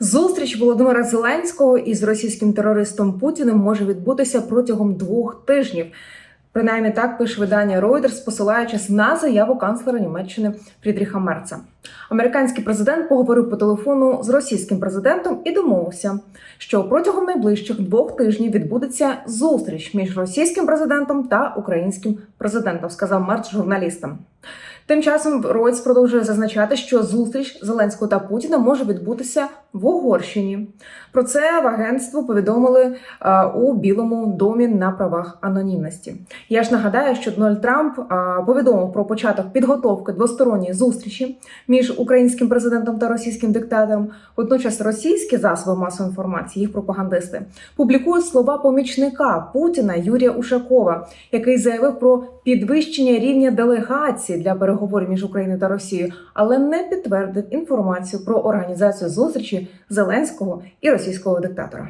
Зустріч Володимира Зеленського із російським терористом Путіним може відбутися протягом двох тижнів. Принаймні так пише видання Reuters, посилаючись на заяву канцлера Німеччини Фрідріха Мерца. Американський президент поговорив по телефону з російським президентом і домовився, що протягом найближчих двох тижнів відбудеться зустріч між російським президентом та українським президентом, сказав Мерц журналістам. Тим часом Reuters продовжує зазначати, що зустріч Зеленського та Путіна може відбутися в Угорщині. Про це в агентству повідомили е, у Білому домі на правах анонімності. Я ж нагадаю, що Дональд Трамп е, повідомив про початок підготовки двосторонньої зустрічі між українським президентом та російським диктатором. Водночас російські засоби масової інформації, їх пропагандисти, публікують слова помічника Путіна Юрія Ушакова, який заявив про підвищення рівня делегації для переговорів між Україною та Росією, але не підтвердив інформацію про організацію Зеленського і російського диктатора.